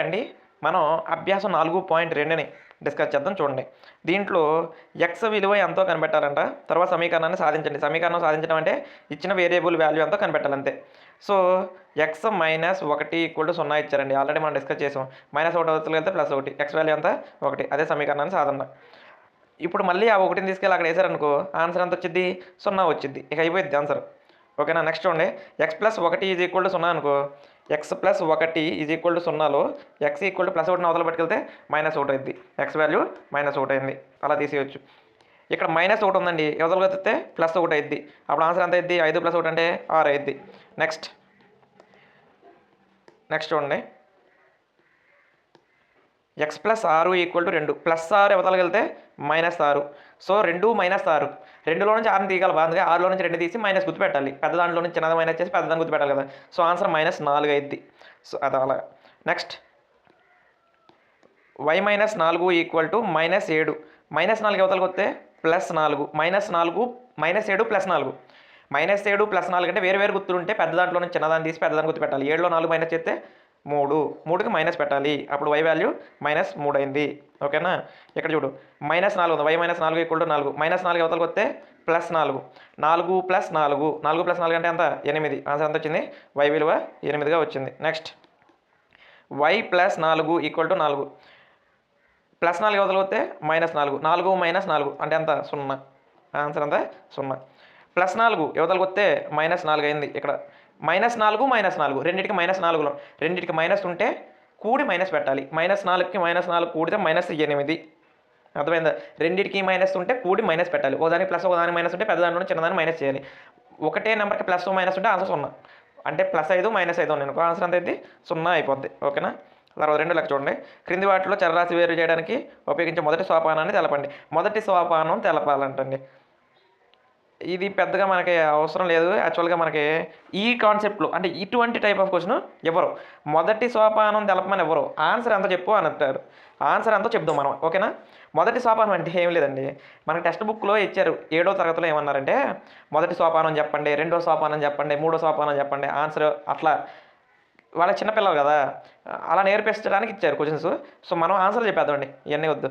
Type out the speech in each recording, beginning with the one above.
అండి? మనం అభ్యాసం నాలుగు పాయింట్ రెండుని డిస్కస్ చేద్దాం చూడండి. దీంట్లో ఎక్స్ విలువ ఎంతో కనిపెట్టాలంట. తర్వాత సమీకరణాన్ని సాధించండి. సమీకరణం సాధించడం అంటే ఇచ్చిన వేరియబుల్ వాల్యూ ఎంతో కనిపెట్టాలంతే. సో ఎక్స్ మైనస్ ఒకటి ఈక్వల్ టు సున్నా ఇచ్చారండి. ఆల్రెడీ మనం డిస్కస్ చేసాం. మైనస్ ఒకటి అవతలకి వెళ్తే ప్లస్ ఒకటి. ఎక్స్ వాల్యూ ఎంత? ఒకటి. అదే సమీకరణాన్ని సాధన ఇప్పుడు మళ్ళీ ఆ ఒకటిని తీసుకెళ్ళి అక్కడ వేసారనుకో ఆన్సర్ ఎంత వచ్చింది సున్నా వచ్చింది ఇక అయిపోయింది ఆన్సర్ ఓకేనా? నెక్స్ట్ చూడండి. ఎక్స్ ప్లస్ ఒకటి ఈజ్ ఈక్వల్ టు సున్నా అనుకో ఎక్స్ ప్లస్ ఒకటి ఈజ్ ఈక్వల్ టు సున్నాలో ఎక్స్ ఈక్వల్ టు ప్లస్ ఒకటిని అవతల పట్టుకెళ్తే మైనస్ ఒకటి అయింది. ఎక్స్ వాల్యూ మైనస్ ఒకటి అయింది. అలా తీసేయచ్చు. ఇక్కడ మైనస్ ఒకటి ఉందండి. అవతల వస్తే ప్లస్ ఒకటి అయింది. అప్పుడు ఆన్సర్ ఎంత అయింది? ఐదు ప్లస్ ఒకటి అంటే ఆరు అయింది. నెక్స్ట్ నెక్స్ట్ చూడండి. ఎక్స్ ప్లస్ ఆరు ఈక్వల్ టు రెండు. ప్లస్ ఆరు అవతలకి వెళ్తే మైనస్ ఆరు. సో రెండు మైనస్ ఆరు. రెండులో నుంచి ఆరుని తీయగలవా? అందుకే ఆరులో నుంచి రెండు తీసి మైనస్ గుర్తు పెట్టాలి పెద్ద దాంట్లో నుంచి చిన్నది మైనస్ చేసి పెద్ద దాన్ని గుర్తు పెట్టాలి కదా. సో ఆన్సర్ మైనస్ నాలుగు అయింది సో అది అలా నెక్స్ట్. వై మైనస్ నాలుగు ఈక్వల్ టు మైనస్ ఏడు. మైనస్ నాలుగు అవతలకి వస్తే? ప్లస్ నాలుగు. మైనస్ నాలుగు మైనస్ ఏడు ప్లస్ నాలుగు. మైనస్ ఏడు ప్లస్ నాలుగు అంటే వేరు వేరు గుర్తులు ఉంటే పెద్ద దాంట్లో నుంచి చిన్నదాన్ని తీసి పెద్దదాన్ని గుర్తు పెట్టాలి ఏడులో నాలుగు మైనస్ చేస్తే మూడు. మూడుకి మైనస్ పెట్టాలి. అప్పుడు వై వాల్యూ మైనస్ మూడు అయింది. ఓకేనా? ఇక్కడ చూడు. మైనస్ నాలుగు ఉంది. వై మైనస్ నాలుగు ఈక్వల్ టు నాలుగు. మైనస్ నాలుగు అవతలకి వస్తే ప్లస్ నాలుగు. నాలుగు ప్లస్ నాలుగు. నాలుగు ప్లస్ నాలుగు అంటే ఎంత? ఎనిమిది. ఆన్సర్ ఎంత వచ్చింది? వై విలువ ఎనిమిదిగా వచ్చింది. నెక్స్ట్ వై ప్లస్ నాలుగు ఈక్వల్ టు నాలుగు. ప్లస్ నాలుగు అవతల వస్తే మైనస్ నాలుగు. నాలుగు మైనస్ నాలుగు అంటే ఎంత? సున్నా. ఆన్సర్ అంతా సున్నా. ప్లస్ నాలుగు. యువతలకు వస్తే మైనస్ నాలుగు అయింది. ఇక్కడ. మైనస్ నాలుగు మైనస్ నాలుగు. రెండింటికి మైనస్ నాలుగులో రెండింటికి మైనస్ ఉంటే కూడి మైనస్ పెట్టాలి. మైనస్ నాలుగుకి మైనస్ నాలుగు కూడితే మైనస్ ఎనిమిది. అర్థమైందా? రెండింటికి మైనస్ ఉంటే కూడి మైనస్ పెట్టాలి. ఓ ప్లస్ ఓ మైనస్ ఉంటే పెద్దదాని దాంట్లో చిన్నదాన్ని మైనస్ చేయాలి. ఒకటే నెంబర్కి ప్లస్ మైనస్ ఉంటే ఆన్సర్ సున్నా. అంటే ప్లస్ ఐదు మైనస్ ఐదు నేను ఆన్సర్ అంత అయితే సున్నా అయిపోద్ది. ఓకేనా? తర్వాత రెండు లెక్క చూడండి. క్రింది వాటిలో చరరాశి వేరు చేయడానికి ఉపయోగించే మొదటి సోపానాన్ని తెలపండి. మొదటి సోపానం తెలపాలంటండి. ఇది పెద్దగా మనకి అవసరం లేదు. యాక్చువల్గా మనకి ఈ కాన్సెప్ట్లో అంటే ఇటువంటి టైప్ ఆఫ్ క్వశ్చన్ ఎవరు? మొదటి సోపానం తెలపమని ఎవరు? ఆన్సర్ ఎంత చెప్పు అని అంటారు. ఆన్సర్ ఎంతో చెప్దాం మనం ఓకేనా? మొదటి సోపానం అంటే ఏం లేదండి. మనకి టెక్స్ట్ బుక్లో ఇచ్చారు. ఏడో తరగతిలో ఏమన్నారంటే మొదటి సోపానం చెప్పండి రెండో సోపానం చెప్పండి మూడో సోపానం చెప్పండి ఆన్సర్ అట్లా. వాళ్ళ చిన్నపిల్లలు కదా. అలా నేర్పించడానికి ఇచ్చారు క్వశ్చన్స్ సో మనం ఆన్సర్ చెప్పేద్దామండి. ఇవన్నీ వద్దు.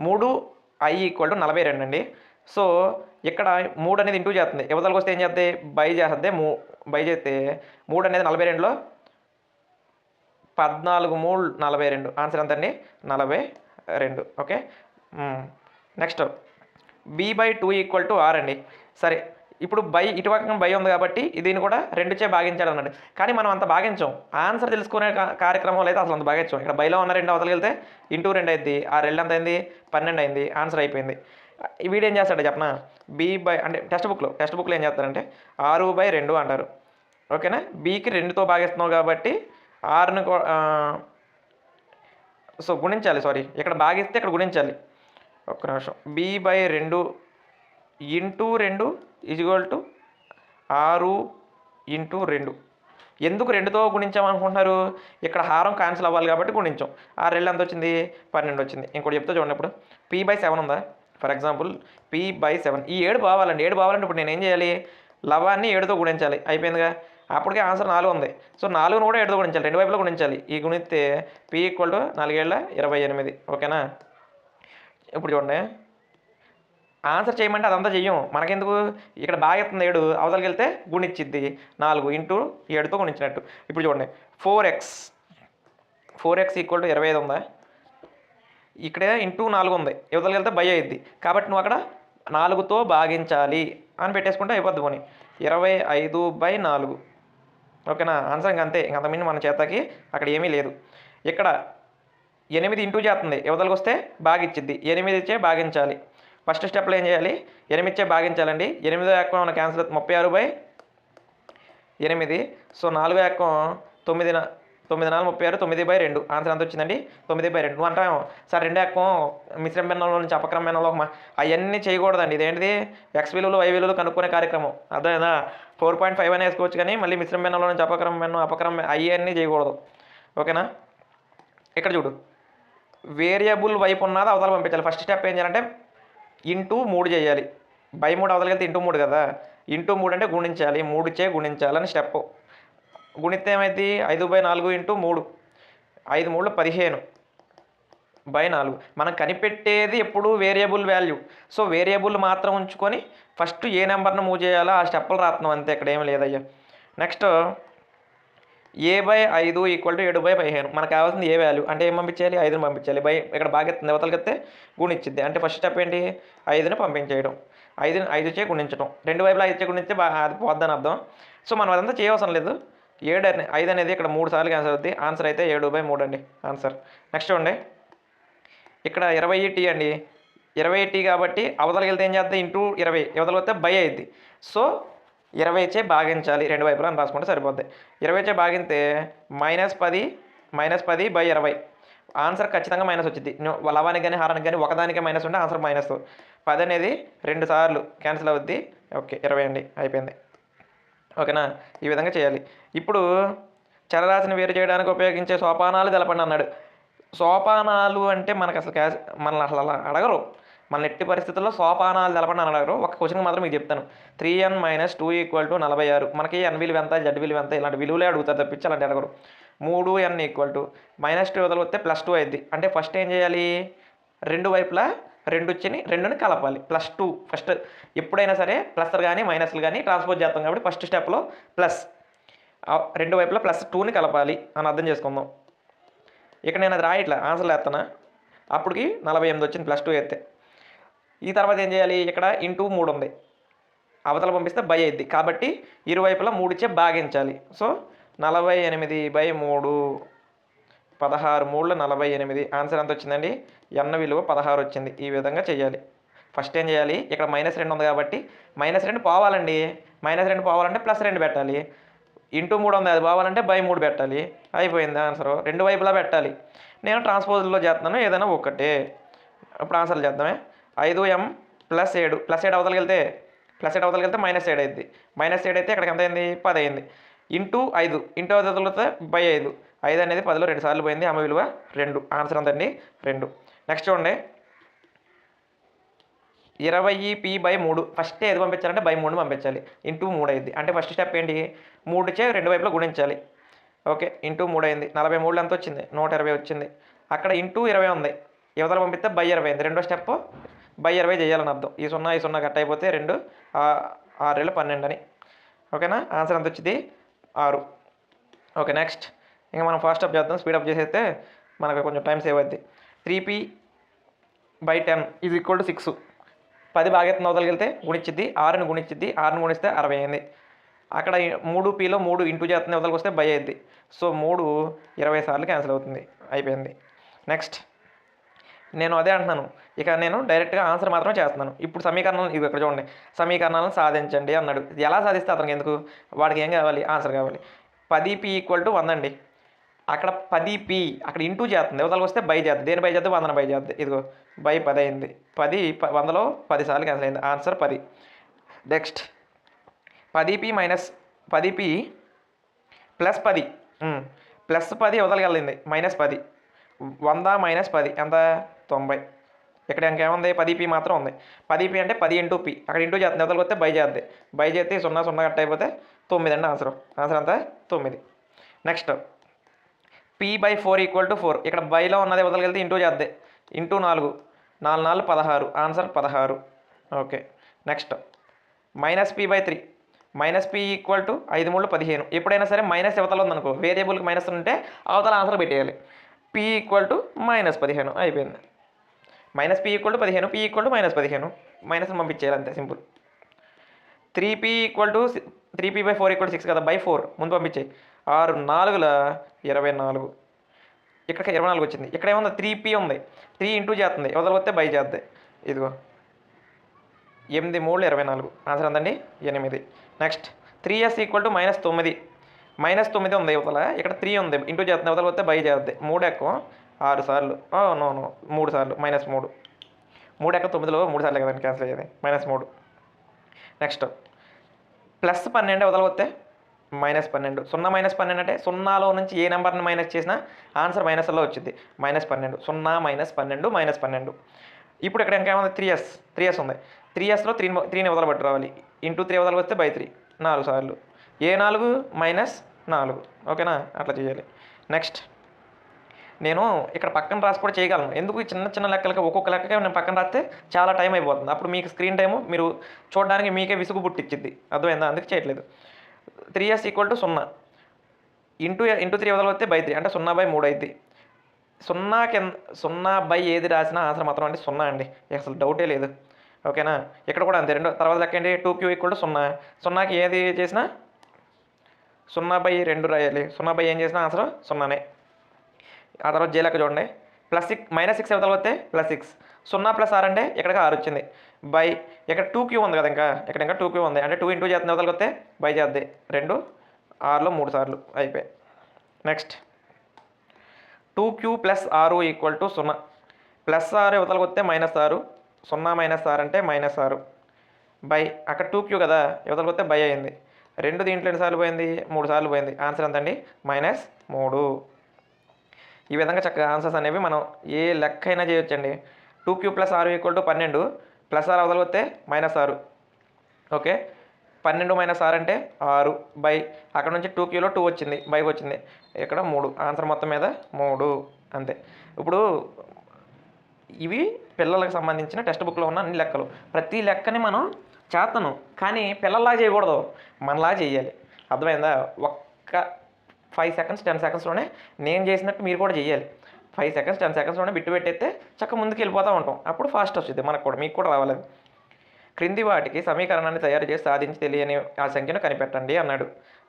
మూడు ఐ ఈక్వల్ టు నలభై రెండు అండి. సో ఇక్కడ మూడు అనేది ఇంటూ చేస్తుంది. యువతలకు వస్తే ఏం చేస్తుంది బై చేస్తుంది మూ బై చేస్తే మూడు అనేది నలభై రెండులో పద్నాలుగు మూడు నలభై రెండు ఆన్సర్ ఎంత అండి నలభై రెండు okay next. B by two equal to r అండి. సరే ఇప్పుడు బై ఇటుపక్కన బై ఉంది కాబట్టి దీన్ని కూడా రెండుచే భాగించాడు అన్నాడు కానీ మనం అంత భాగించాం. ఆన్సర్ తెలుసుకునే కార్యక్రమంలో అయితే అసలు అంత భాగించాం. ఇక్కడ బైలో ఉన్న రెండు అవతలకి వెళ్తే ఇంటూ రెండు అయింది ఆ రెండు ఎంత అయింది పన్నెండు అయింది. ఆన్సర్ అయిపోయింది. వీడు ఏం చేస్తాడు చెప్పనా? బి బై అంటే టెక్స్ట్ బుక్లో టెక్స్ట్ బుక్లో ఏం చేస్తారంటే ఆరు బై రెండు అంటారు. ఓకేనా? బీకి రెండుతో భాగిస్తున్నావు కాబట్టి ఆరుని సో గుణించాలి సారీ ఇక్కడ భాగిస్తే ఇక్కడ గుణించాలి. ఒక్క నిమిషం. బి బై రెండు ఇంటూ రెండు ఈజ్గోల్ టు ఆరు ఇంటూ రెండు. ఎందుకు రెండుతో గుణించామనుకుంటున్నారు ఇక్కడ హారం క్యాన్సిల్ అవ్వాలి కాబట్టి గుణించాం. ఆ రెండు ఎంత వచ్చింది? పన్నెండు వచ్చింది. ఇంకోటి చెప్తే చూడండి ఇప్పుడు. పీ బై సెవెన్ ఉందా? For example P by seven ఈ ఏడు బావాలండి ఏడు బావాలంటే ఇప్పుడు నేను ఏం చేయాలి? లవాన్ని ఏడుతో గుణించాలి. అయిపోయిందిగా? అప్పటికే ఆన్సర్ నాలుగు ఉంది. సో నాలుగును కూడా ఏడుతో గుణించాలి. రెండు వైపులో గుణించాలి. ఈ గుణిస్తే పీ ఈక్వల్ టు నాలుగేళ్ళ ఇరవై ఎనిమిది. ఓకేనా? ఇప్పుడు చూడండి. ఆన్సర్ చేయమంటే అదంతా చెయ్యం. మనకెందుకు? ఇక్కడ బాగా ఎత్తుంది ఏడు. అవతలకి వెళ్తే గుణిచ్చిద్ది. నాలుగు ఇంటూ ఏడుతో గుణించినట్టు. ఇప్పుడు చూడండి. Four X four X equal to ఇరవై ఐదు ఉందా? ఇక్కడ ఇంటూ నాలుగు ఉంది. యువతలకి వెళ్తే బై అయింది కాబట్టి నువ్వు అక్కడ నాలుగుతో భాగించాలి అని పెట్టేసుకుంటే అయిపోద్ది పోనీ. ఇరవై ఐదు బై నాలుగు. ఓకేనా? ఆన్సర్ ఇంక అంతే. ఇంకంతమంది మన చేతకి అక్కడ ఏమీ లేదు. ఇక్కడ ఎనిమిది ఇంటూ చేస్తుంది. యువతలకు వస్తే బాగిచ్చిద్ది. ఎనిమిది ఇచ్చే భాగించాలి. ఫస్ట్ స్టెప్లో ఏం చేయాలి? ఎనిమిది ఇచ్చే భాగించాలండి. ఎనిమిదో ఎక్కువ మన క్యాన్సిల్ ముప్పై ఆరు బై ఎనిమిది. సో నాలుగో ఎక్కం తొమ్మిది తొమ్మిది నాలుగు ముప్పై ఆరు తొమ్మిది బై రెండు. ఆన్సర్ ఎంత వచ్చిందండి? తొమ్మిది బై రెండు. నువ్వు అంటావు సార్ రెండే ఎక్కం మిశ్రమ నుంచి అపక్రమ అవన్నీ చేయకూడదండి. ఇదేంటిది? ఎక్స్ విలువలు వై విలువలు కనుక్కునే కార్యక్రమం. అర్థమైందా? ఫోర్ పాయింట్ ఫైవ్ అని వేసుకోవచ్చు కానీ మళ్ళీ మిశ్రమ భిన్నంలో నుంచి అపక్రమ అపక్రమ అవన్నీ చేయకూడదు. ఓకేనా? ఇక్కడ చూడు. వేరియబుల్ వైపు ఉన్నది అవతల పంపించాలి. ఫస్ట్ స్టెప్ ఏం చేయాలంటే ఇంటూ మూడు చేయాలి. బై మూడు అవతలకి వెళ్తే ఇంటూ మూడు కదా? ఇంటూ మూడు అంటే గుణించాలి. మూడు చే గుణించాలని స్టెప్ గుణిస్తే ఏమైంది? ఐదు బై నాలుగు ఇంటూ మూడు. ఐదు మూడు పదిహేను. బై నాలుగు. మనం కనిపెట్టేది ఎప్పుడు వేరియబుల్ వాల్యూ. సో వేరియబుల్ మాత్రం ఉంచుకొని ఫస్ట్ ఏ నెంబర్ను మూవ్ చేయాలో? ఆ స్టెప్పులు రాత్నం అంతే ఇక్కడ ఏం లేదయ్యా. నెక్స్ట్ ఏ బై ఐదు ఈక్వల్ టు ఏడు బై పదిహేను. మనకు కావాల్సింది ఏ వాల్యూ? అంటే ఏం పంపించాలి? ఐదుని పంపించాలి. బై ఇక్కడ బాగా దేవతలకి వస్తే గుణించింది అంటే ఫస్ట్ స్టెప్ ఏంటి? ఐదుని పంపించేయడం. ఐదుని ఐదు చే గుణించడం రెండు వైపులా ఐదు చే గుణిస్తే బాగా అది పోద్దని అర్థం. సో మనం అదంతా చేయవసరం లేదు. ఏడు ఐదు అనేది ఇక్కడ మూడు సార్లు ఆన్సర్ అవుద్ది. ఆన్సర్ అయితే ఏడు బై మూడు అండి. ఆన్సర్ నెక్స్ట్ అండి ఇక్కడ ఇరవై టీ అండి. ఇరవై టీ కాబట్టి అవతలకి వెళ్తే ఏం చేద్దాం? ఇంటూ ఇరవై. అవతలకి వస్తే బై అయింది సో ఇరవై చే భాగించాలి. రెండు వైపులా అని రాసుకుంటే సరిపోద్ది. ఇరవై చే భాగితే మైనస్ పది మైనస్ పది బై ఇరవై. ఆన్సర్ ఖచ్చితంగా మైనస్ వచ్చింది లవానికి కానీ హారానికి కానీ ఒకదానికే మైనస్ ఉంటే ఆన్సర్ మైనస్. పది అనేది రెండు సార్లు క్యాన్సిల్ అవుద్ది. ఓకే ఇరవై అండి. అయిపోయింది. ఓకేనా? ఈ విధంగా చేయాలి. ఇప్పుడు చరరాశిని వేరు చేయడానికి ఉపయోగించే సోపానాలు తెలపండి అన్నాడు. సోపానాలు అంటే మనకు అసలు క్యాష్ మనల్ని అసలు అలా అడగరు. మన ఎట్టి పరిస్థితుల్లో సోపానాలు తెలపండి అని అడగరు. ఒక క్వశ్చన్ మాత్రం మీకు చెప్తాను. Three N minus two equal to నలభై ఆరు. మనకి ఎన్ విలువ ఎంత జడ్ విలువ ఎంత ఇలాంటి విలువలే అడుగుతారు తప్పించి అలాంటి అడగరు. మూడు N equal to minus two వదిలి వస్తే ప్లస్ టూ అయింది అంటే ఫస్ట్ ఏం చేయాలి? రెండు వైపులా రెండు వచ్చినాయి రెండుని కలపాలి. Plus two. ఫస్ట్ ఎప్పుడైనా సరే ప్లస్లు కానీ మైనస్లు కానీ ట్రాన్స్పోజ్ చేస్తాం కాబట్టి ఫస్ట్ స్టెప్లో ప్లస్. రెండు వైపులా ప్లస్ టూని కలపాలి అని అర్థం చేసుకుందాం. ఇక్కడ నేను అది రాయట్లే ఆన్సర్లు వేస్తానా అప్పటికి నలభై ఎనిమిది వచ్చింది ప్లస్ టూ ఎత్తే ఈ తర్వాత ఏం చేయాలి? ఇక్కడ ఇంటూ మూడు ఉంది. అవతల పంపిస్తే బై అయింది కాబట్టి ఇరువైపులా మూడు ఇచ్చే భాగించాలి. సో నలభై ఎనిమిది బై మూడు పదహారు మూడు నలభై ఎనిమిది ఆన్సర్ ఎంత వచ్చిందండి? ఎన్న విలువ పదహారు వచ్చింది. ఈ విధంగా చేయాలి. ఫస్ట్ ఏం చేయాలి? ఇక్కడ మైనస్ రెండు ఉంది కాబట్టి మైనస్ రెండు పోవాలండి. మైనస్ రెండు పోవాలంటే ప్లస్ రెండు పెట్టాలి. ఇంటూ మూడు ఉంది అది పోవాలంటే బై మూడు పెట్టాలి. అయిపోయింది ఆన్సర్. రెండు వైపులా పెట్టాలి. నేను ట్రాన్స్పోజల్లో చేస్తున్నాను ఏదైనా ఒకటే. ఇప్పుడు ఆన్సర్లు చేద్దామే. ఐదు ఎం ప్లస్ ఏడు. ప్లస్ ఏడు అవతలకి వెళ్తే ప్లస్ ఏడు అవతలకి వెళ్తే మైనస్ ఏడు అయింది. మైనస్ ఏడు అయితే ఇక్కడికి ఎంత అయింది? పది అయింది. ఇంటూ ఐదు. ఇంటూ ఐదు వదిలితే బై ఐదు. ఐదు అనేది పదిలో రెండు సార్లు పోయింది. ఆమె విలువ రెండు. ఆన్సర్ అంతండి రెండు. నెక్స్ట్ చూడండి. ఇరవై పీ బై మూడు. ఫస్ట్ ఏది పంపించాలంటే బై మూడు పంపించాలి. ఇంటూ మూడు అయింది. అంటే ఫస్ట్ స్టెప్ ఏంటి? మూడు చే రెండు వైపులో గుణించాలి. ఓకే ఇంటూ మూడు అయింది. నలభై మూడు ఎంత వచ్చింది? నూట ఇరవై వచ్చింది. అక్కడ ఇంటూ ఇరవై ఉంది. యువతల పంపిస్తే బై ఇరవై అయింది. రెండో స్టెప్ బై ఇరవై చేయాలని అర్థం. ఈ సున్నా ఈ సున్నా కట్ అయిపోతే రెండు ఆరు వేల పన్నెండు అని. ఓకేనా ఆన్సర్ ఎంత వచ్చింది? ఆరు. ఓకే నెక్స్ట్ ఇంకా మనం ఫాస్ట్ అప్ చేద్దాం స్పీడప్ అప్ చేసేస్తే మనకు కొంచెం టైం సేవ్ అవుద్ది. త్రీ పీ బై టెన్ ఇది ఈక్వల్ టు సిక్స్. పది బాగా అవతలకి వెళ్తే గుణించిద్ది ఆరుని గుణించిద్ది ఆరుని గుణిస్తే అరవై అయింది. అక్కడ మూడు పీలో మూడు ఇంటూ చేస్తున్న అవతలకి వస్తే బై అయింది సో మూడు ఇరవై సార్లు క్యాన్సిల్ అవుతుంది అయిపోయింది. నెక్స్ట్ నేను అదే అంటున్నాను. ఇక నేను డైరెక్ట్గా ఆన్సర్ మాత్రమే చేస్తున్నాను. ఇప్పుడు సమీకరణాలు ఇవి ఇక్కడ చూడండి. సమీకరణాలను సాధించండి అన్నాడు. ఎలా సాధిస్తే అతనికి ఎందుకు? వాడికి ఏం కావాలి? ఆన్సర్ కావాలి. పది పీ ఈక్వల్ టు వంద అండి అక్కడ పది పి అక్కడ ఇంటూ చేస్తుంది. ఇవతలకు వస్తే బై చేస్తుంది. దేని బై చేస్తే వందన బై చేస్తుంది. ఇదిగో బై పది అయింది పది వందలో పది సార్లు క్యాన్సిల్ అయింది. ఆన్సర్ పది. నెక్స్ట్ పది పి మైనస్ పది పి ప్లస్ పది. ప్లస్ పది ఇవతలకి వెళ్ళింది. మైనస్ పది. వంద మైనస్ పది. ఎంత? తొంభై. ఇక్కడ ఇంకేముంది పది పీ మాత్రం ఉంది. పది పీ అంటే పది ఇంటూ పీ. అక్కడ ఇంటూ చేస్తుంది. యువతలకు వస్తే బై చేద్ది బై చేస్తే సున్నా సున్నా కట్ అయిపోతే తొమ్మిది అండి ఆన్సర్. ఆన్సర్ అంతా తొమ్మిది. Next P by four equal to four ఇక్కడ బైలో ఉన్నది వదలగలితే ఇంటూ చేద్దే. ఇంటూ నాలుగు. నాలుగు నాలుగు పదహారు. ఆన్సర్ పదహారు. Okay next minus P by three minus P equal to ఐదు మూడు పదిహేను. ఎప్పుడైనా సరే మైనస్ యువతలు ఉందనుకో వేరియబుల్కి మైనస్ ఉంటే అవతల ఆన్సర్ పెట్టేయాలి. పీ ఈక్వల్ టు మైనస్ పదిహేను. అయిపోయింది. మైనస్ పీ ఈక్వల్ టు పదిహేను. పీ ఈక్వల్ టు మైనస్ పదిహేను. మైనస్ పంపించేయాలి అంతే simple. Three P equal to three P by four equal six కదా బై ఫోర్ ముందు పంపించేయి. ఆరు నాలుగుల ఇరవై నాలుగు. ఇక్కడ ఇరవై నాలుగు వచ్చింది. ఇక్కడ ఏముంది? త్రీ పీ ఉంది. త్రీ ఇంటూ చేస్తుంది. అవతల వస్తే బై చేద్ది ఇదిగో. ఎనిమిది మూడు ఇరవై నాలుగు. ఆన్సర్ ఉందండి ఎనిమిది. Next three S equal to minus తొమ్మిది. మైనస్ తొమ్మిది ఉంది ఇవతల ఇక్కడ త్రీ ఉంది. ఇంటూ చేస్తుంది. అవతల వస్తే బై చేద్ది మూడు ఎక్కువ ఆరు సార్లు. Oh, నో నో మూడు సార్లు. మైనస్ మూడు. మూడు ఎక్క తొమ్మిదిలో మూడు సార్లు కదండి. క్యాన్సిల్ అయ్యేది. మైనస్ మూడు. నెక్స్ట్ ప్లస్ పన్నెండు వదలవస్తే మైనస్ పన్నెండు. సున్నా మైనస్ పన్నెండు అంటే సున్నాలో నుంచి ఏ నెంబర్ని మైనస్ చేసినా ఆన్సర్ మైనస్లో వచ్చింది మైనస్ పన్నెండు. సున్నా మైనస్ పన్నెండు మైనస్ పన్నెండు. ఇప్పుడు ఇక్కడ ఇంకేముంది త్రీ ఎస్. త్రీ ఎస్ ఉంది. త్రీ ఎస్లో త్రీ త్రీని వదలు పట్టు రావాలి. ఇంటూ త్రీ వదల వస్తే బై త్రీ. నాలుగు సార్లు. ఏ నాలుగు? మైనస్ నాలుగు. ఓకేనా? అట్లా చేయాలి. నెక్స్ట్. నేను ఇక్కడ పక్కన రాసి కూడా చేయగలను. ఎందుకు చిన్న చిన్న లెక్కలకి ఒక్కొక్క లెక్కకే నేను పక్కన రాస్తే చాలా టైం అయిపోతుంది. అప్పుడు మీకు స్క్రీన్ టైము మీరు చూడడానికి మీకే విసుగు పుట్టించిద్ది అర్థమైందా? అందుకు చేయట్లేదు. త్రీ ఎస్ ఈక్వల్ టు సున్నా. ఇంటూ ఇంటూ త్రీ వదలవస్తే బై త్రీ అంటే సున్నా బై మూడు అయింది సున్నా కింద సున్నా బై ఏది రాసినా ఆన్సర్ మాత్రం అంటే సున్నా అండి. అసలు డౌటే లేదు. ఓకేనా ఇక్కడ కూడా అంతే. రెండు తర్వాత లెక్క ఏంటి? టూ క్యూ ఈక్వల్ టు సున్నా. సున్నాకి ఏది చేసినా సున్నా బై రెండు రాయాలి. సున్నా బై ఏం చేసినా ఆన్సర్ సున్నానే. ఆ తర్వాత జే లెక్క చూడండి. ప్లస్ సిక్స్ మైనస్ సిక్స్ అవతల వస్తే ప్లస్ సిక్స్ సున్నా ప్లస్ ఆర్ అంటే ఇక్కడికి ఆరు వచ్చింది? బై ఇక్కడ టూ క్యూ ఉంది కదా ఇంకా? ఇక్కడ ఇంకా టూ క్యూ ఉంది? అంటే టూ ఇంటూ చేస్తుంది అవతలకి వస్తే బై చేద్ది. రెండు ఆరులో మూడు సార్లు అయిపోయాయి. నెక్స్ట్ టూ క్యూ ప్లస్ ఆరు ఈక్వల్ టు సున్నా. ప్లస్ ఆరు యువతలకు వస్తే మైనస్ ఆరు. సున్నా మైనస్ ఆరు అంటే మైనస్ ఆరు. బై అక్కడ టూ క్యూ కదా? యువతలకు వస్తే బై అయింది. రెండు దీంట్లో ఎన్నిసార్లు పోయింది? మూడు సార్లు పోయింది. ఆన్సర్ ఎంతండి? మైనస్ మూడు. ఈ విధంగా చక్కగా ఆన్సర్స్ అనేవి మనం ఏ లెక్క అయినా చేయొచ్చండి. టూ క్యూ ప్లస్ ఆరు ఈక్వల్ టు పన్నెండు ప్లస్ ఆరు అవతల వస్తే మైనస్ ఆరు. ఓకే? పన్నెండు మైనస్ ఆరు అంటే ఆరు. బై అక్కడ నుంచి టూ క్యూలో టూ వచ్చింది బైకి వచ్చింది. ఇక్కడ మూడు. ఆన్సర్ మొత్తం మీద మూడు. అంతే. ఇప్పుడు ఇవి పిల్లలకు సంబంధించిన టెక్స్ట్ బుక్లో ఉన్న అన్ని లెక్కలు. ప్రతి లెక్కని మనం చేస్తాను కానీ పిల్లల్లా చేయకూడదు. మనలా చేయాలి. అర్థమైందా? ఒక్క ఫైవ్ సెకండ్స్ టెన్ సెకండ్స్లోనే నేను చేసినట్టు మీరు కూడా చేయాలి. ఫైవ్ సెకండ్స్ టెన్ సెకండ్స్లోనే బిట్టు పెట్టేస్తే చక్క ముందుకు వెళ్ళిపోతూ ఉంటాం. అప్పుడు ఫాస్ట్ వస్తుంది. మనకు కూడా మీకు కూడా రావాలి క్రింది వాటికి సమీకరణాన్ని తయారు చేసి సాధించి తెలియని ఆ సంఖ్యను కనిపెట్టండి అన్నాడు.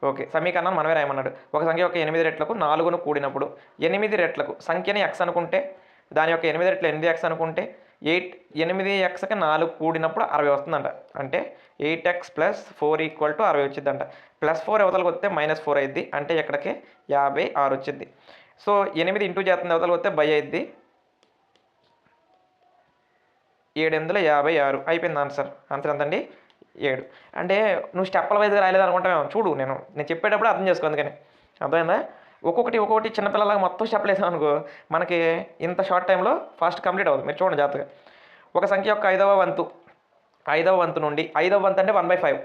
ఓకే సమీకరణం మనమే రాయమన్నాడు. ఒక సంఖ్య యొక్క ఎనిమిది రెట్లకు నాలుగును కూడినప్పుడు ఎనిమిది రెట్లకు సంఖ్యని ఎక్స్ అనుకుంటే దాని యొక్క ఎనిమిది రెట్లు ఎనిమిది ఎక్స్ అనుకుంటే ఎయిట్ ఎనిమిది ఎక్స్కి నాలుగు కూడినప్పుడు అరవై వస్తుందంట. అంటే eight X plus four equal to అరవై వచ్చిందంట ప్లస్ ఫోర్ అవతలకు వస్తే మైనస్ ఫోర్ అయింది అంటే ఇక్కడికి యాభై ఆరు వచ్చింది సో ఎనిమిది ఇంటూ చేస్తుంది అవతల వస్తే బై అయింది ఏడు వందల యాభై ఆరు. అయిపోయింది ఆన్సర్. ఆన్సర్ ఎంతండి? ఏడు. అంటే నువ్వు స్టెప్పుల వైజ్గా రాయలేదు అనుకుంటావేమో. చూడు నేను. నేను చెప్పేటప్పుడు అర్థం చేసుకో అందుకని. అర్థమైందా? ఒక్కొక్కటి ఒక్కొక్కటి చిన్నపిల్లలాగా మొత్తం స్టెప్లు వేసాం అనుకో మనకి ఇంత షార్ట్ టైంలో ఫాస్ట్ కంప్లీట్ అవుతుంది మీరు చూడండి జాగ్రత్తగా. ఒక సంఖ్య యొక్క ఐదవ వంతు. ఐదవ వంతు నుండి ఐదవ వంతు అంటే వన్ బై ఫైవ్.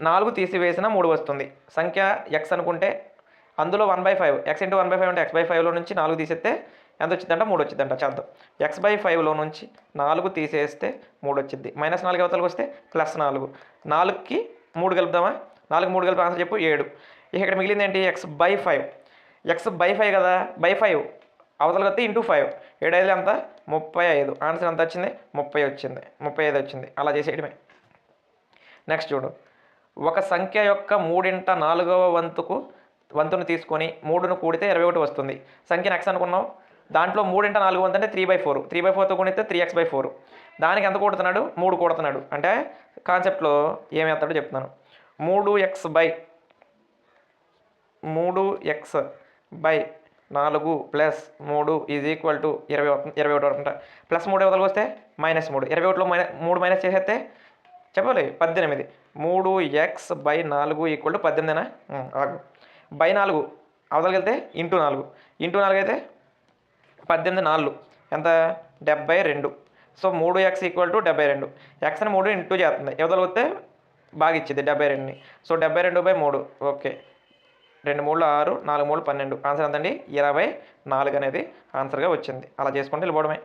నాలుగు తీసివేసిన మూడు వస్తుంది. సంఖ్య ఎక్స్ అనుకుంటే అందులో one by five X into one by five అంటే ఎక్స్ బై ఫైవ్లో నుంచి నాలుగు తీసేస్తే ఎంత వచ్చిందంట మూడు వచ్చిందంట చేద్దాం ఎక్స్ బై ఫైవ్లో నుంచి నాలుగు తీసేస్తే మూడు వచ్చింది. మైనస్ నాలుగు అవతలకు వస్తే ప్లస్ నాలుగు. నాలుగుకి మూడు కలుపుదామా? నాలుగు మూడు కలిపి ఆన్సర్ చెప్పు ఏడు. ఇక్కడ మిగిలింది ఏంటి? X by five X by five కదా? బై ఫైవ్ అవతలకి వస్తే ఇంటూ ఫైవ్ ఏడు ఐదు ఎంత? ముప్పై ఐదు. ఆన్సర్ ఎంత వచ్చింది? ముప్పై వచ్చింది. ముప్పై ఐదు వచ్చింది. అలా చేసేయడమే. నెక్స్ట్ చూడు. ఒక సంఖ్య యొక్క మూడింట నాలుగవ వంతుకు వంతును తీసుకొని మూడును కూడితే ఇరవై ఒకటి వస్తుంది. సంఖ్యను ఎక్స్ అనుకున్నావు దాంట్లో మూడింట నాలుగు వంతు అంటే three by four three by ఫోర్తో కూడితే త్రీ ఎక్స్ బై ఫోర్ దానికి ఎంత కూడుతున్నాడు? మూడు కూడుతున్నాడు. అంటే కాన్సెప్ట్లో ఏమి వేస్తాడో చెప్తున్నాను. మూడు ఎక్స్ బై మూడు ఎక్స్ బై నాలుగు ప్లస్ మూడు ఈజ్ ఈక్వల్ టు ఇరవై ఒకటి ఇరవై ఒకటి వరకు ప్లస్ మూడు వదలకు వస్తే మైనస్ మూడు. ఇరవై ఒకటిలో మైనస్ మూడు మైనస్ చేసేస్తే చెప్పాలి. పద్దెనిమిది. మూడు ఎక్స్ బై నాలుగు ఈక్వల్ టు పద్దెనిమిదినా ఆగు. బై నాలుగు. అవతలకి వెళ్తే ఇంటూ నాలుగు. ఇంటూ నాలుగు అయితే పద్దెనిమిది నాలుగు ఎంత? డెబ్బై రెండు. సో మూడు ఎక్స్ ఈక్వల్ టు డెబ్బై రెండు. ఎక్స్ని మూడు ఇంటూ చేస్తుంది. యువతలు వస్తే బాగా ఇచ్చింది డెబ్బై రెండుని. సో డెబ్బై రెండు బై మూడు. ఓకే. రెండు మూడు ఆరు నాలుగు మూడు పన్నెండు. ఆన్సర్ ఎంతండి? ఇరవై నాలుగు అనేది ఆన్సర్గా వచ్చింది. అలా చేసుకుంటే వెళ్ళిపోవడమే.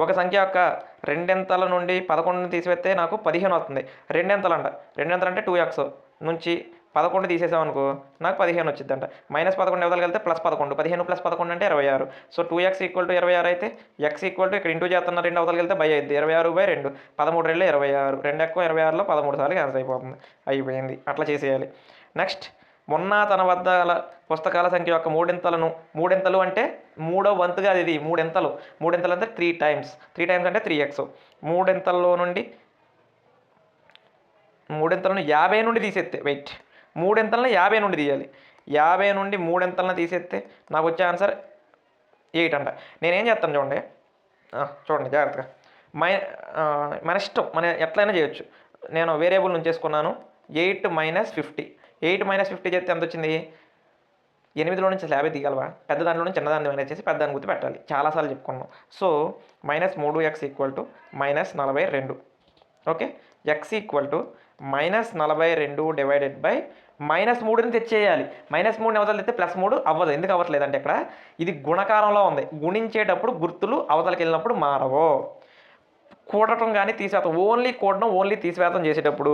ఒక సంఖ్య యొక్క రెండెంతల నుండి పదకొండుని తీసివేస్తే నాకు పదిహేను వస్తుంది. రెండెంతలు అంట రెండెంతలు అంటే టూ ఎక్స్ నుంచి పదకొండు తీసేసామనుకో నాకు పదిహేను వచ్చిందంట మైనస్ పదకొండు ఎవరికి వెళ్తే ప్లస్ పదకొండు. పదిహేను ప్లస్ పదకొండు అంటే ఇరవై ఆరు. So two X equal to ఇరవై ఆరు అయితే ఎక్స్ ఈక్వల్ టు ఇక్కడ ఇంటూ చేస్తున్న రెండు అవతలకి వెళ్తే బై అయింది. ఇరవై ఆరు బై రెండు. పదమూడు రెండు ఇరవై ఆరు. రెండు ఎక్కువ ఇరవై ఆరులో పదమూడు సార్లు ఆన్సర్ అయిపోతుంది. అయిపోయింది. అట్లా చేసేయాలి. నెక్స్ట్ మొన్న తన వద్ద పుస్తకాల సంఖ్య యొక్క మూడింతలను మూడింతలు అంటే మూడో వంతుగా అది ఇది మూడింతలు. మూడింతలు అంటే త్రీ టైమ్స్ త్రీ టైమ్స్ అంటే త్రీ ఎక్స్ మూడింతల్లో నుండి మూడింతలను యాభై నుండి తీసేస్తే వెయిట్ మూడింతలను యాభై నుండి తీయాలి. యాభై నుండి మూడింతలను తీసేస్తే నాకు వచ్చే ఆన్సర్ ఎయిట్ అంట. నేనేం చేస్తాను చూడండి. చూడండి జాగ్రత్తగా. మై మన ఇష్టం మన ఎట్లయినా చేయొచ్చు. నేను వేరియబుల్ నుంచి వేసుకున్నాను eight minus fifty. Eight minus fifty చేస్తే ఎంత వచ్చింది ఎనిమిదిలో నుంచి యాభై తీయగలవా? పెద్ద దాంట్లో నుంచి చిన్నదాన్ని మైనస్ చేసి పెద్ద దాన్ని గుర్తు పెట్టాలి. చాలాసార్లు చెప్పుకున్నాం. సో మైనస్ మూడు ఎక్స్ ఈక్వల్ టు మైనస్ నలభై రెండు. Okay? X equal to minus నలభై రెండు డివైడెడ్ బై మైనస్ మూడుని తెచ్చేయాలి. మైనస్ మూడుని అవతల తెస్తే ప్లస్ మూడు అవ్వదు. ఎందుకు అవ్వట్లేదు అంటే ఇక్కడ ఇది గుణకారంలో ఉంది. గుణించేటప్పుడు గుర్తులు అవతలకి వెళ్ళినప్పుడు మారవు. కూడటం కానీ తీసివేతం ఓన్లీ కూడడం ఓన్లీ తీసివేతం చేసేటప్పుడు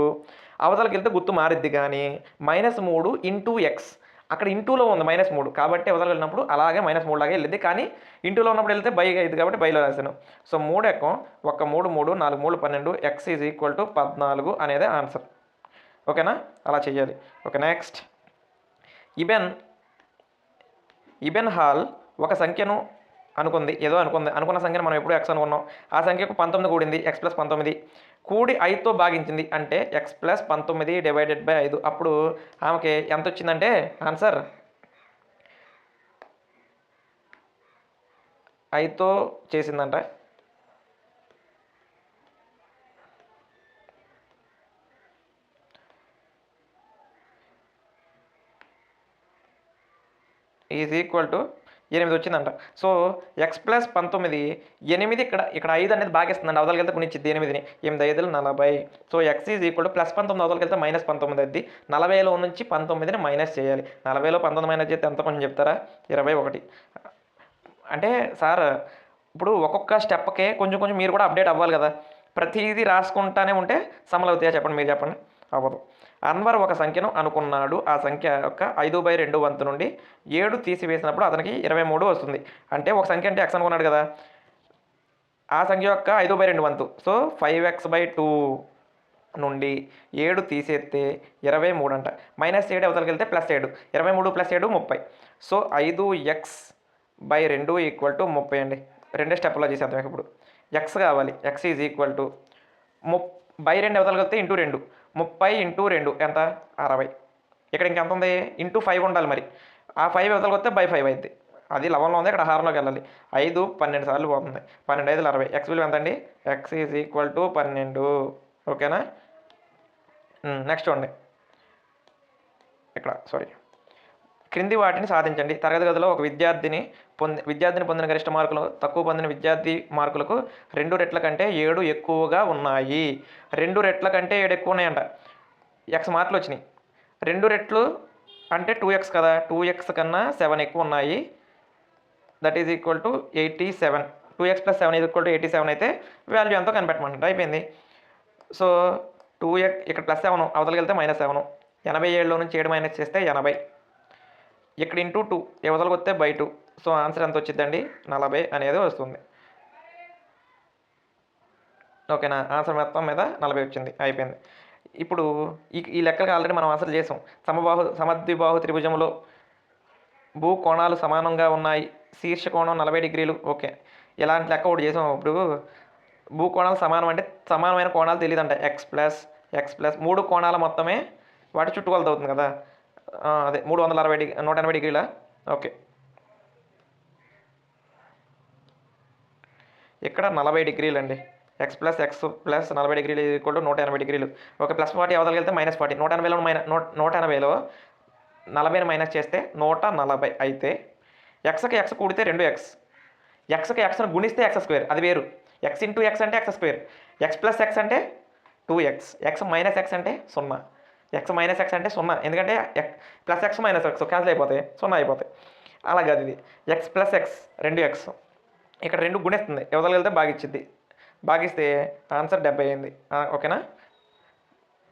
అవతలకి వెళ్తే గుర్తు మారిద్ది కానీ మైనస్ మూడు ఇంటూ ఎక్స్ అక్కడ ఇంటూలో ఉంది మైనస్ మూడు. కాబట్టి అవతలకి వెళ్ళినప్పుడు అలాగే మైనస్ మూడు లాగే వెళ్ళింది. కానీ ఇంటూలో ఉన్నప్పుడు వెళ్తే బై ఇది కాబట్టి బైలో రాశాను. సో మూడు ఎక్కం ఒక మూడు మూడు నాలుగు మూడు పన్నెండు ఎక్స్ ఈజ్ ఈక్వల్ టు పద్నాలుగు అనేది ఆన్సర్ ఓకేనా? అలా చెయ్యాలి. ఓకే నెక్స్ట్ ఇబెన్ ఇబెన్ హాల్ ఒక సంఖ్యను అనుకుంది ఏదో అనుకుంది. అనుకున్న సంఖ్యను మనం ఎప్పుడు ఎక్స్ అనుకున్నాం. ఆ సంఖ్యకు పంతొమ్మిది కూడింది ఎక్స్ ప్లస్ పంతొమ్మిది. కూడి ఐదుతో భాగించింది అంటే ఎక్స్ ప్లస్ పంతొమ్మిది డివైడెడ్ బై ఐదు. అప్పుడు ఆమెకి ఎంత వచ్చిందంటే ఆన్సర్ ఐదుతో చేసిందంట. ఈజ్ ఈక్వల్ టు ఎనిమిది వచ్చిందంట. సో ఎక్స్ ప్లస్ పంతొమ్మిది ఎనిమిది ఇక్కడ ఇక్కడ ఐదు అనేది భాగిస్తుందండి అవతలకి వెళ్తే గుణించింది ఎనిమిదిని. ఎనిమిది ఐదులు నలభై. So X is equal to plus పంతొమ్మిది అవతలకి వెళ్తే మైనస్ పంతొమ్మిది అద్ది నలభైలో నుంచి పంతొమ్మిదిని మైనస్ చేయాలి. నలభైలో పంతొమ్మిది మైనస్ చేస్తే ఎంత కొంచెం చెప్తారా? ఇరవై ఒకటి. అంటే సార్ ఇప్పుడు ఒక్కొక్క స్టెప్కే కొంచెం కొంచెం మీరు కూడా అప్డేట్ అవ్వాలి కదా. ప్రతిదీ రాసుకుంటానే ఉంటే సమలవుతాయా చెప్పండి మీరు చెప్పండి. అవ్వదు. అన్వర్ ఒక సంఖ్యను అనుకున్నాడు. ఆ సంఖ్య యొక్క ఐదు బై రెండు వంతు నుండి ఏడు తీసివేసినప్పుడు అతనికి ఇరవై మూడు వస్తుంది. అంటే ఒక సంఖ్య అంటే ఎక్స్ అనుకున్నాడు కదా. ఆ సంఖ్య యొక్క ఐదు బై రెండు వంతు. So five X by two నుండి ఏడు తీసేస్తే ఇరవై మూడు అంట. మైనస్ ఏడు అవతలకి వెళ్తే ప్లస్ ఏడు. ఇరవై మూడు ప్లస్ ఏడు ముప్పై. సో ఐదు ఎక్స్ బై రెండు ఈక్వల్ టు ముప్పై అండి. రెండే స్టెప్లో చేసేద్దాం ఇప్పుడు. ఎక్స్ కావాలి. ఎక్స్ ఈజ్ ఈక్వల్ టు ముప్ బై రెండు అవతలకి వెళ్తే ఇంటూ రెండు. ముప్పై ఇంటూ రెండు. ఎంత? అరవై. ఇక్కడ ఇంకెంత ఉంది ఇంటూ ఫైవ్ ఉండాలి మరి. ఆ ఫైవ్ అవతలకి వస్తే బై ఫైవ్ అయింది. అది లవంలో ఉంది ఇక్కడ హారంలోకి వెళ్ళాలి. ఐదు పన్నెండు సార్లు పోతుంది. పన్నెండు ఐదులు అరవై. ఎక్స్ విలువ ఎంత అండి ఎక్స్ ఈజ్ ఈక్వల్ టు పన్నెండు. ఓకేనా? నెక్స్ట్ చూడండి. ఇక్కడ సారీ క్రింది వాటిని సాధించండి. తరగతి గదిలో ఒక విద్యార్థిని పొంది విద్యార్థిని పొందిన గరిష్ట మార్కులు తక్కువ పొందిన విద్యార్థి మార్కులకు రెండు రెట్ల కంటే ఏడు ఎక్కువగా ఉన్నాయి. రెండు రెట్ల కంటే ఏడు ఎక్కువ ఉన్నాయంట. ఎక్స్ మార్కులు వచ్చినాయి. రెండు రెట్లు అంటే టూ ఎక్స్ కదా. టూ ఎక్స్ కన్నా సెవెన్ ఎక్కువ ఉన్నాయి. That is equal to eighty seven two X plus seven is equal to eighty seven అయితే వాల్యూ ఎంతో కనిపెట్టమంట. అయిపోయింది. సో టూ ఎక్ ఇక్కడ ప్లస్ సెవెన్ అవతలకి వెళ్తే మైనస్ సెవెన్ ఎనభై ఏడులో నుంచి ఏడు మైనస్ చేస్తే ఎనభై. ఇక్కడ ఇంటూ టూ యువతలకు వస్తే బై టూ. సో ఆన్సర్ ఎంత వచ్చిందండి? నలభై అనేది వస్తుంది. ఓకేనా? ఆన్సర్ మొత్తం మీద నలభై వచ్చింది. అయిపోయింది. ఇప్పుడు ఈ ఈ లెక్కలకు ఆల్రెడీ మనం ఆన్సర్ చేసాం. సమబాహు సమద్విబాహు త్రిభుజంలో భూ కోణాలు సమానంగా ఉన్నాయి. శీర్ష కోణం నలభై డిగ్రీలు. ఓకే. ఇలాంటి లెక్క ఒకటి చేసాం ఇప్పుడు. భూ కోణాలు సమానం అంటే సమానమైన కోణాలు తెలియదంట. X plus X plus. మూడు కోణాల మొత్తమే వాటి చుట్టుకొలత అవుతుంది కదా. అదే మూడు వందల అరవై డిగ్రీ నూట ఎనభై డిగ్రీల? ఓకే. ఇక్కడ నలభై డిగ్రీలు అండి ఎక్స్ ప్లస్ ఎక్స్ ప్లస్ నలభై డిగ్రీలు ఈక్వల్ టు నూట ఎనభై డిగ్రీలు. ఓకే ప్లస్ ఫార్టీ అవతలకి వెళ్తే మైనస్ ఫార్టీ. నూట ఎనభైలో మైన నూట నూట ఎనభైలో నలభైని మైనస్ చేస్తే నూట నలభై అయితే ఎక్స్కి ఎక్స్ కూడితే రెండు ఎక్స్ ఎక్స్కి ఎక్స్ను గుణిస్తే ఎక్స్ స్క్వేర్. అది వేరు. ఎక్స్ ఇంటూ ఎక్స్ అంటే X square. X plus X అంటే two X X minus X అంటే సున్నా. ఎక్స్ మైనస్ ఎక్స్ అంటే సున్నా. ఎందుకంటే plus X minus X cancel అయిపోతాయి. సున్నా అయిపోతాయి. అలా కాదు ఇది ఎక్స్ ప్లస్ ఎక్స్ రెండు ఎక్స్ ఇక్కడ రెండు గుణిస్తుంది. యువతలు వెళ్తే బాగిచ్చింది బాగిస్తే ఆన్సర్ డెబ్బై అయింది. ఓకేనా?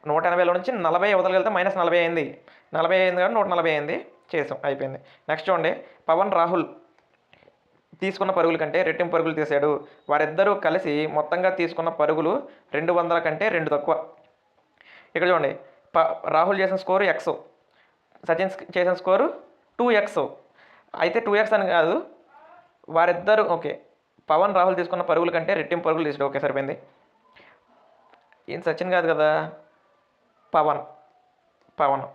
నూట ఎనభైలో నుంచి నలభై యువతలకు మైనస్ నలభై అయింది. నలభై అయింది కాబట్టి నూట నలభై అయింది. చేసాం. అయిపోయింది. నెక్స్ట్ చూడండి. పవన్ రాహుల్ తీసుకున్న పరుగుల కంటే రెట్టింపు పరుగులు తీశాడు. వారిద్దరూ కలిసి మొత్తంగా తీసుకున్న పరుగులు రెండు వందల కంటే రెండు తక్కువ. ఇక్కడ చూడండి. రాహుల్ చేసిన స్కోరు ఎక్స్ సచిన్ చేసిన స్కోరు టూ ఎక్స్ అయితే టూ ఎక్స్ అని కాదు వారిద్దరు ఓకే పవన్ రాహుల్ తీసుకున్న పరుగుల కంటే రెట్టింపు పరుగులు తీసాడు ఓకే సరిపోయింది. ఏం సచిన్ కాదు కదా పవన్ పవన్.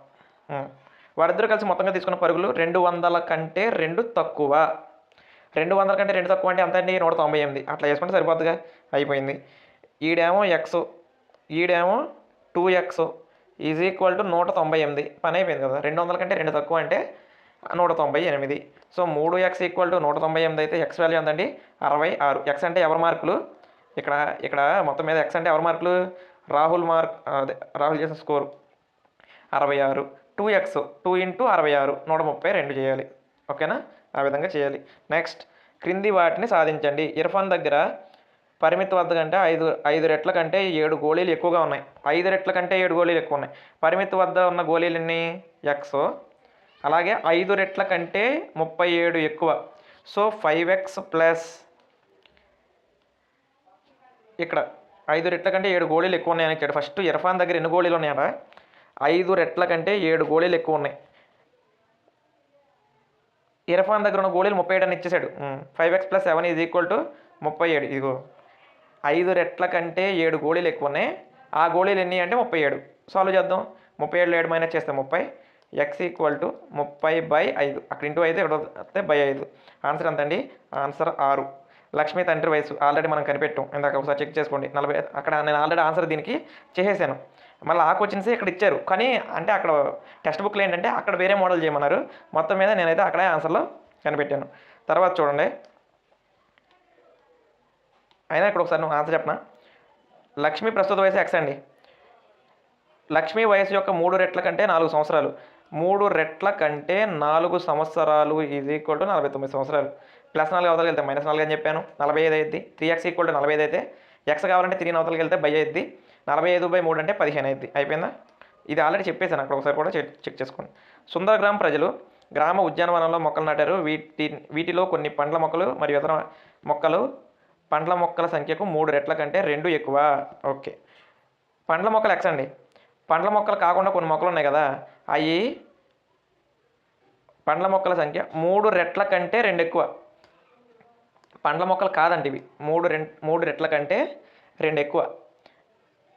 వారిద్దరు కలిసి మొత్తంగా తీసుకున్న పరుగులు రెండు వందల కంటే రెండు తక్కువ. రెండు వందల కంటే రెండు తక్కువ అంటే ఎంత అండి? నూట తొంభై ఎనిమిది. అట్లా చేసుకుంటే సరిపోద్దిగా? అయిపోయింది. ఈడేమో X ఈడేమో two X is equal to నూట తొంభై ఎనిమిది. పని అయిపోయింది కదా. రెండు వందల కంటే రెండు తక్కువ అంటే నూట తొంభై ఎనిమిది. సో మూడు ఎక్స్ ఈక్వల్ టు నూట తొంభై ఎనిమిది అయితే ఎక్స్ వాల్యూ ఎంతండి? అరవై ఆరు. ఎక్స్ అంటే ఎవరి మార్కులు? ఇక్కడ ఇక్కడ మొత్తం మీద ఎక్స్ అంటే ఎవరి మార్కులు? రాహుల్ మార్క్ అదే రాహుల్ చేసిన స్కోరు. అరవై ఆరు. టూ ఎక్స్ టూ ఇంటూ అరవై ఆరు. నూట ముప్పై రెండు చేయాలి. ఓకేనా? ఆ విధంగా చేయాలి. నెక్స్ట్ క్రింది వాటిని సాధించండి. ఇర్ఫాన్ దగ్గర పరిమిత వద్ద కంటే ఐదు ఐదు రెట్ల కంటే ఏడు గోళీలు ఎక్కువగా ఉన్నాయి. ఐదు రెట్ల కంటే ఏడు గోళీలు ఎక్కువ ఉన్నాయి. పరిమిత వద్ద ఉన్న గోళీలు ఎన్ని? ఎక్స్ అలాగే ఐదు రెట్ల కంటే ముప్పై ఏడు ఎక్కువ. సో ఫైవ్ ఎక్స్ ప్లస్ ఇక్కడ ఐదు రెట్ల కంటే ఏడు గోళీలు ఎక్కువ ఉన్నాయని ఇక్కడ ఫస్ట్ ఇర్ఫాన్ దగ్గర ఎన్ని గోళీలు ఉన్నాయట ఐదు రెట్ల కంటే ఏడు గోళీలు ఎక్కువ ఉన్నాయి. ఇర్ఫాన్ దగ్గర ఉన్న గోళీలు ముప్పై ఏడు అని ఇచ్చేసాడు five X plus seven is equal to ముప్పై ఏడు. ఇదిగో. ఐదు రెట్ల కంటే ఏడు గోళీలు ఎక్కువ ఉన్నాయి ఆ గోళీలు ఎన్ని అంటే ముప్పై ఏడు. సాల్వ్ చేద్దాం. ముప్పై ఏడు ఏడు మైనస్ చేస్తే ముప్పై. ఎక్స్ ఈక్వల్ టు ముప్పై బై ఐదు. అక్కడ ఇంటూ ఐదు ఇక్కడ వస్తే బై ఐదు. ఆన్సర్ ఎంతండి? ఆన్సర్ ఆరు. లక్ష్మీ తండ్రి వయసు. ఆల్రెడీ మనం కనిపెట్టాం. ఇందాక ఒకసారి చెక్ చేసుకోండి. నలభై అక్కడ నేను ఆల్రెడీ ఆన్సర్ దీనికి చేసేసాను. మళ్ళీ ఆ క్వశ్చన్స్ ఇక్కడ ఇచ్చారు. కానీ అంటే అక్కడ టెక్స్ట్ బుక్లో ఏంటంటే అక్కడ వేరే మోడల్ చేయమన్నారు. మొత్తం మీద నేనైతే అక్కడే ఆన్సర్లో కనిపెట్టాను. తర్వాత చూడండి. అయినా ఇక్కడ ఒకసారి నువ్వు ఆన్సర్ చెప్పనా? లక్ష్మి ప్రస్తుత వయసు ఎక్స్ అండి. లక్ష్మి వయసు యొక్క మూడు రెట్ల కంటే నాలుగు సంవత్సరాలు. మూడు రెట్ల కంటే నాలుగు సంవత్సరాలు ఈజ్ ఈక్వల్ టు నలభై తొమ్మిది సంవత్సరాలు. ప్లస్ నాలుగు అవతలకి వెళ్తే మైనస్ నాలుగు అని చెప్పాను. నలభై ఐదు అయింది త్రీ ఎక్స్ ఈక్వల్ టు నలభై ఐదు అయితే ఎక్స్ కావాలంటే త్రీ అవతలకి వెళ్తే బై అయింది నలభై ఐదు బై మూడు అంటే పదిహేను అయింది అయిపోయిందా? ఇది ఆల్రెడీ చెప్పేశాను. అక్కడ ఒకసారి కూడా చెక్ చెక్ చేసుకోండి. సుందరగ్రామ్ ప్రజలు గ్రామ ఉద్యానవనంలో మొక్కలు నాటారు. వీటి వీటిలో కొన్ని పండ్ల మొక్కలు మరియు ఇతర మొక్కలు పండ్ల మొక్కల సంఖ్యకు మూడు రెట్ల కంటే రెండు ఎక్కువ. ఓకే. పండ్ల మొక్కలు ఎక్స్ అండి. పండ్ల మొక్కలు కాకుండా కొన్ని మొక్కలు ఉన్నాయి కదా అవి పండ్ల మొక్కల సంఖ్య మూడు రెట్ల కంటే రెండు ఎక్కువ. పండ్ల మొక్కలు కాదండి ఇవి. మూడు రెండు మూడు రెట్ల కంటే రెండు ఎక్కువ.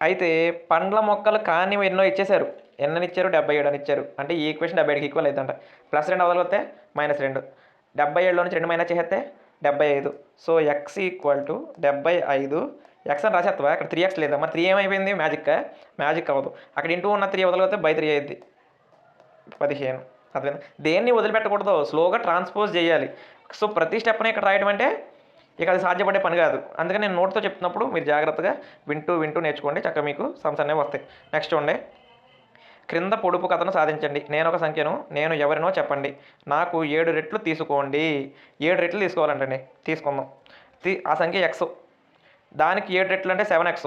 అయితే పండ్ల మొక్కలు కాని ఎన్నో ఇచ్చేశారు. ఎన్నని ఇచ్చారు డెబ్బై ఏడు అని ఇచ్చారు అంటే ఈ ఈక్వేషన్ డెబ్బై ఏడుకి ఈక్వల్ అవుతుంట ప్లస్ రెండు అవతలకొస్తే మైనస్ రెండు. డెబ్బై ఏడులో నుంచి రెండు మైనస్ చేస్తే డెబ్బై ఐదు. సో ఎక్స్ ఈక్వల్ టు డెబ్బై ఐదు. ఎక్స్ అని రాసేస్తావా అక్కడ త్రీ ఎక్స్ లేదా? మరి త్రీ ఏమైపోయింది? మ్యాజిక్ మ్యాజిక్ అవ్వదు. అక్కడ ఇంటూ ఉన్న త్రీ వదలకపోతే బై త్రీ అయ్యింది పదిహేను. అర్థమైంది? దేన్ని వదిలిపెట్టకూడదు? స్లోగా ట్రాన్స్పోజ్ చేయాలి. సో ప్రతి స్టెప్ని ఇక్కడ రాయడం అంటే ఇక అది సాధ్యపడే పని కాదు. అందుకని నేను నోట్తో చెప్తున్నప్పుడు మీరు జాగ్రత్తగా వింటూ వింటూ నేర్చుకోండి. చక్కగా మీకు సమ్స్ అనేవి వస్తాయి. నెక్స్ట్ ఉండే క్రింద పొడుపు కథను సాధించండి. నేను ఒక సంఖ్యను నేను ఎవరినో చెప్పండి. నాకు ఏడు రెట్లు తీసుకోండి. ఏడు రెట్లు తీసుకోవాలంటండి తీసుకుందాం. తీ- ఆ సంఖ్య ఎక్స్ దానికి ఏడు రెట్లు అంటే సెవెన్ ఎక్స్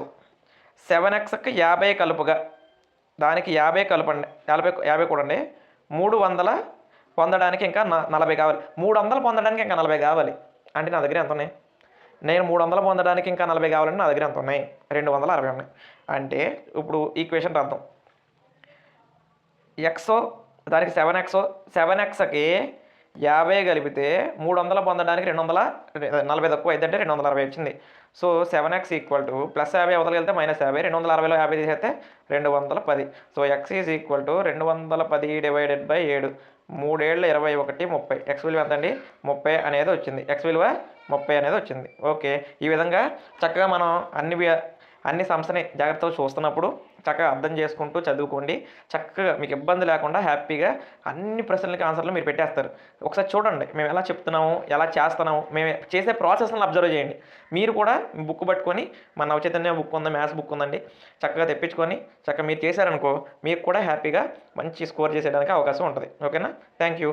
సెవెన్ ఎక్స్కి యాభై కలుపుగా. దానికి యాభై కలపండి. యాభై యాభై కూడండి. మూడు వందల పొందడానికి ఇంకా నలభై కావాలి. మూడు వందలు పొందడానికి ఇంకా నలభై కావాలి. అంటే నా దగ్గర ఎంత ఉన్నాయి నేను మూడు వందలు పొందడానికి ఇంకా నలభై కావాలంటే నా దగ్గర ఎంత ఉన్నాయి రెండు వందల అరవై ఉన్నాయి. అంటే ఇప్పుడు ఈక్వేషన్ రాద్దాం. ఎక్సో దానికి సెవెన్ ఎక్సో సెవెన్ ఎక్స్కి యాభై కలిపితే మూడు వందలు పొందడానికి రెండు వందల నలభై తక్కువ అయితే అంటే రెండు వందల అరవై వచ్చింది. So seven X equal to plus యాభై అవతలకి వెళ్తే మైనస్ యాభై రెండు వందల అరవైలో యాభై తీసేస్తే రెండు వందల పది. So X is equal to రెండు వందల పది డివైడెడ్ బై ఏడు. మూడేళ్ళు ఇరవై ఒకటి ముప్పై. ఎక్స్ విలువ ఎంత అండి ముప్పై అనేది వచ్చింది. ఎక్స్ విలువ ముప్పై అనేది వచ్చింది. ఓకే. ఈ విధంగా చక్కగా మనం అన్ని అన్ని సంస్థని జాగ్రత్తగా చూస్తున్నప్పుడు చక్కగా అర్థం చేసుకుంటూ చదువుకోండి. చక్కగా మీకు ఇబ్బంది లేకుండా హ్యాపీగా అన్ని ప్రశ్నలకి ఆన్సర్లు మీరు పెట్టేస్తారు. ఒకసారి చూడండి మేము ఎలా చెప్తున్నాము ఎలా చేస్తున్నాము మేము చేసే ప్రాసెస్ని అబ్జర్వ్ చేయండి. మీరు కూడా బుక్ పట్టుకొని మన నవచైతన్య బుక్ ఉంది మ్యాథ్స్ బుక్ ఉందండి చక్కగా తెప్పించుకొని చక్కగా మీరు చేశారనుకో మీకు కూడా హ్యాపీగా మంచి స్కోర్ చేసేయడానికి అవకాశం ఉంటుంది. ఓకేనా? Thank you.